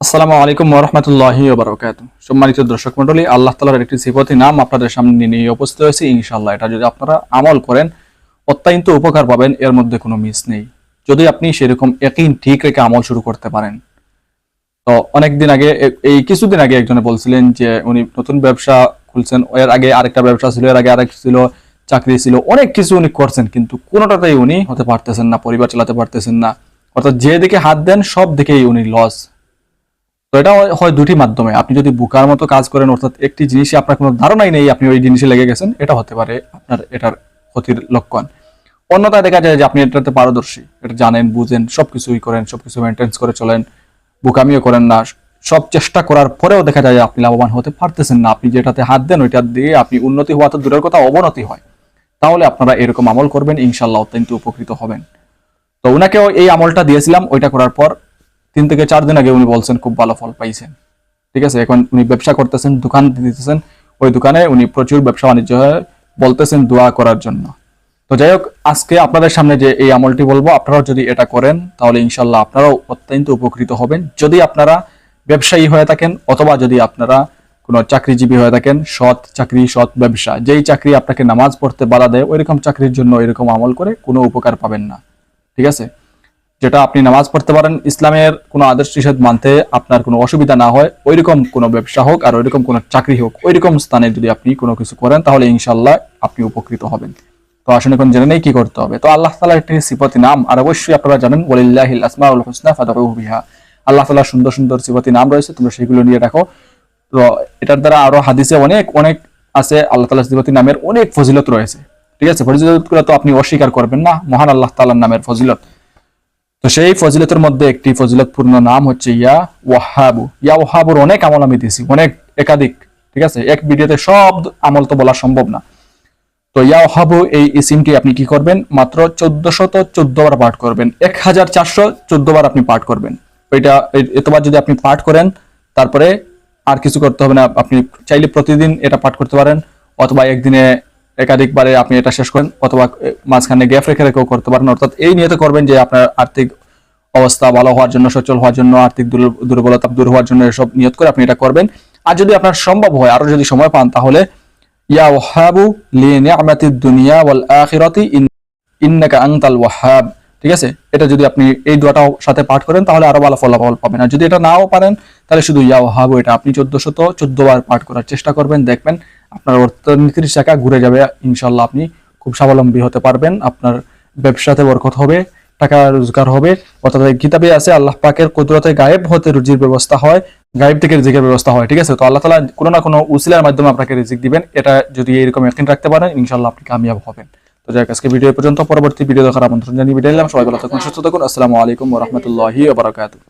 আসসালামু আলাইকুম ওরহমতুল্লাহি ওবরাকাত সম্মানিত দর্শক মন্ডলী আল্লাহ তালার একটি সিফতি নাম আপনাদের সামনে নিয়ে উপস্থিত হয়েছে। ইনশাল্লাহ এটা যদি আপনারা আমল করেন, অত্যন্ত উপকার পাবেন, এর মধ্যে কোনো মিস নেই। যদি আপনি সেরকম একই ঠিক রেখে আমল শুরু করতে পারেন। তো অনেকদিন আগে এই কিছুদিন আগে একজনে বলছিলেন যে উনি নতুন ব্যবসা খুলছেন। এর আগে আরেকটা ব্যবসা ছিল, এর আগে আরেক ছিল, চাকরি ছিল, অনেক কিছু উনি করছেন, কিন্তু কোনোটাতেই উনি হতে পারতেছেন না, পরিবার চালাতে পারতেছেন না। অর্থাৎ যে দিকে হাত দেন সব দিকেই উনি লস তো এটা হয়- দুটি মাধ্যমে। আপনি যদি বুকার মতো কাজ করেন, অর্থাৎ একটি জিনিসে আপনার কোনো ধারণাই নেই আপনি ওই জিনিসে লেগে গেছেন, এটা হতে পারে আপনার এটার ক্ষতির লক্ষণ। অন্যথায় দেখা যায় যে আপনি এটাতে পারদর্শী। এটা জানেন, বুঝেন, সবকিছুই করেন, সবকিছু মেনটেন্স করে চলেন, বুকামিও করেন না। সব চেষ্টা করার পরেও দেখা যায় যে আপনি লাভবান হতে পারতেছেন না। আপনি যেটাতে হাত দেন, ওইটা দিয়ে আপনি উন্নতি হওয়া তো দূরের কথা, অবনতি হয়। তাহলে আপনারা এরকম আমল করবেন ইনশাল্লাহ অত্যন্ত উপকৃত হবেন। তো উনাকেও এই আমলটা দিয়েছিলাম, ওইটা করার পর তিন থেকে চার দিন আগে উনি বলছেন, খুব ভালো ফল পাইছেন। ঠিক আছে? এখন উনি ব্যবসা করতেছেন, দোকান দিতেছেন। ওই দোকানে উনি প্রচুর ব্যবসা বাণিজ্য বলতেছেন দোয়া করার জন্য। তো যাই হোক, আজকে আপনাদের সামনে যে এই আমলটি বলব, আপনারাও যদি এটা করেন, তাহলে ইনশাল্লাহ আপনারাও অত্যন্ত উপকৃত হবেন। যদি আপনারা ব্যবসায়ী হয়ে থাকেন, অথবা যদি আপনারা কোনো চাকরিজীবী হয়ে থাকেন, সৎ চাকরি, সৎ ব্যবসা, যেই চাকরি আপনাকে নামাজ পড়তে বাধা দেয়, ওইরকম চাকরির জন্য এরকম আমল করে কোনো উপকার পাবেন না। ঠিক আছে? যেটা আপনি নামাজ পড়তে পারেন, ইসলামের কোনো আদর্শ নিষেধ মানতে আপনার কোনো অসুবিধা না হয়। ওইরকম কোনো ব্যবসা হোক আর ওইরকম কোনো চাকরি হোক, ওইরকম স্থানে যদি আপনি কোনো কিছু করেন, তাহলে ইনশাল্লাহ আপনি উপকৃত হবেন। তো আসলে এখন জেনে নেই কি করতে হবে। তো আল্লাহ তালার একটি সিপতি নাম, আর অবশ্যই আপনারা জানেন ওলিল্লাহিল আসমাউল হুসনা ফাদারুহু বিহা। আল্লাহ তালা সুন্দর সুন্দর সিপতি নাম রয়েছে, তোমরা সেগুলো নিয়ে রাখো তো এটার দ্বারা আরও হাদিসে অনেক অনেক আছে আল্লাহ তালা সিপতি নামের অনেক ফজিলত রয়েছে। ঠিক আছে, ফজিলতগুলো তো আপনি অস্বীকার করবেন না, মহান আল্লাহ তালার নামের ফজিলত। তো সেই ফজিলতের মধ্যে একটি ফজিলতপূর্ণ নাম হচ্ছে ইয়া ওয়াহাবু। ইয়া ওয়াহাবুর অনেক আমল আমি দিয়েছি, অনেক একাধিক, ঠিক আছে? এক ভিডিওতে সব আমল তো বলা সম্ভব না। তো ইয়া ওয়াহাবু এই ইসিমটি আপনি কি করবেন? মাত্র চোদ্দশত চোদ্দ বার পাঠ করবেন। এক হাজার চারশো চোদ্দ বার আপনি পাঠ করবেন। ওইটা এতবার যদি আপনি পাঠ করেন, তারপরে আর কিছু করতে হবে না। আপনি চাইলে প্রতিদিন এটা পাঠ করতে পারেন, অথবা একদিনে একাধিকবারে আপনি এটা শেষ করেন, অথবা মাঝখানে গ্যাপ রেখে রেখেও করতে পারেন। অর্থাৎ এই নিয়ত করবেন যে আপনার আর্থিক অবস্থা ভালো হওয়ার জন্য, সচল হওয়ার জন্য, আর্থিক দুর্বলতা দূর হওয়ার জন্য এসব নিয়ত করে আপনি এটা করবেন। আর যদি আপনার সম্ভব হয়, আরও যদি সময় পান, তাহলে ইয়া ওয়াহাবু দুনিয়া ওয়াল আখিরাতি ইন- ইন্নাকা আনতাল ওয়াহাব। ঠিক আছে? এটা যদি আপনি এই দোয়াটাও সাথে পাঠ করেন, তাহলে আরও ভালো ফলাফল পাবেন। আর যদি এটা নাও পারেন, তাহলে শুধু ইয়া ওয়াহাবু এটা। আপনি চোদ্দশত চোদ্দ বার পাঠ করার চেষ্টা করবেন, দেখবেন আপনার অর্থনীতির চাকা ঘুরে যাবে ইনশাল্লাহ আপনি খুব স্বাবলম্বী হতে পারবেন। আপনার ব্যবসাতে বরকত হবে, টাকা রোজগার হবে। অর্থাৎ কিতাবে আছে, আল্লাহ পাকের কুদরতে গায়েব হতে রুজির ব্যবস্থা হয়, গায়েব থেকে রিজিকের ব্যবস্থা হয়, ঠিক আছে? তো আল্লাহ তালা কোনো না কোনো উসিলার মাধ্যমে আপনাকে রিজিক দিবেন। এটা যদি এরকম একদিন রাখতে পারেন ইনশাল্লাহ আপনি কামিয়াব হবেন। তো যাই আজকে ভিডিও পর্যন্ত। পরবর্তী ভিডিও দেখার আমন্ত্রণ জানিয়ে নিলাম। সবাই ভালো থাকুন, সুস্থ থাকুন। আসসালামু আলাইকুম রহমতুল্লাহি